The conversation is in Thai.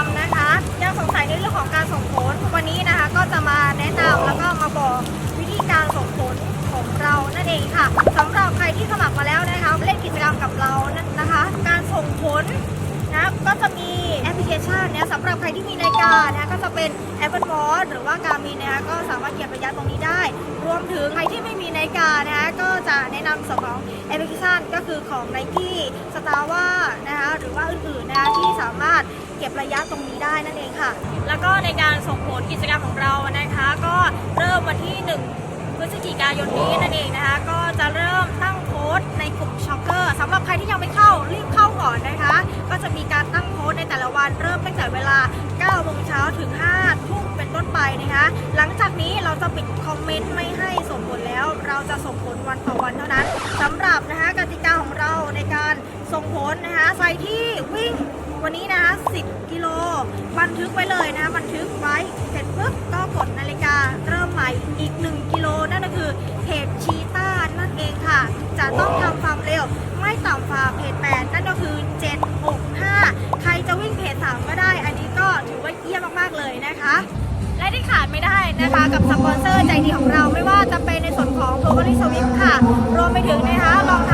มนะคะยังสงสัยในเรื่องของการส่งผล วันนี้นะคะก็จะมาแนะนำแล้วก็มาบอกวิธีการส่งผลของเรานั่นเองค่ะสำหรับใครที่สมัครมาแล้วนะคะเล่นกิจกรรมกับเรานั่นนะคะ การส่งผลนะก็จะมีแอปพลิเคชันเนี่ยสำหรับใครที่มีนาฬิกานะก็จะเป็น Apple Watch หรือว่าการมีนะคะก็สามารถเก็บระยะตรงนี้ได้ รวมถึงใครที่ไม่มีนาฬิกานะคะก็จะแนะนำส่วนของแอปพลิเคชันก็คือของ Nike s t a r w a นะคะ ระยะตรงนี้ได้นั่นเองค่ะ แล้วก็ในการส่งผลกิจกรรมของเรานะคะ ก็เริ่มวันที่ 1 พฤศจิกายนนี้นั่นเองนะคะ ก็จะเริ่มตั้งโพสต์ในกลุ่มช็อปเกอร์สำหรับใครที่ยังไม่เข้ารีบเข้าก่อนนะคะ ก็จะมีการตั้งโพสต์ในแต่ละวันเริ่มตั้งแต่เวลา9โมงเช้าถึง5ทุ่มเป็นต้นไปนะคะ หลังจากนี้เราจะปิดคอมเมนต์ไม่ให้ส่งผลแล้ว เราจะส่งผลวันต่อวันเท่านั้นสำหรับนะคะกติกาของเราในการส่งผลนะคะใครที่วิ่ง วันนี้นะคะ10 กิโล บันทึกไว้เลยนะคะบันทึกไว้เสร็จปุ๊บก็กดนาฬิกาเริ่มใหม่อีก 1 กิโลนั่นก็คือเพจชีต้านั่นเองค่ะ จะต้องทำความเร็วไม่ต่ำกว่าเพจ8นั่นก็คือ 765 ใครจะวิ่งเพจ3ก็ได้ อันนี้ก็ถือว่าเยี่ยมมากๆเลยนะคะและที่ขาดไม่ได้นะคะกับสปอนเซอร์ใจดีของเราไม่ว่าจะเป็นในส่วนของ g l o b a l i s w i m ค่ะ รวมไปถึงนะคะรองเท้า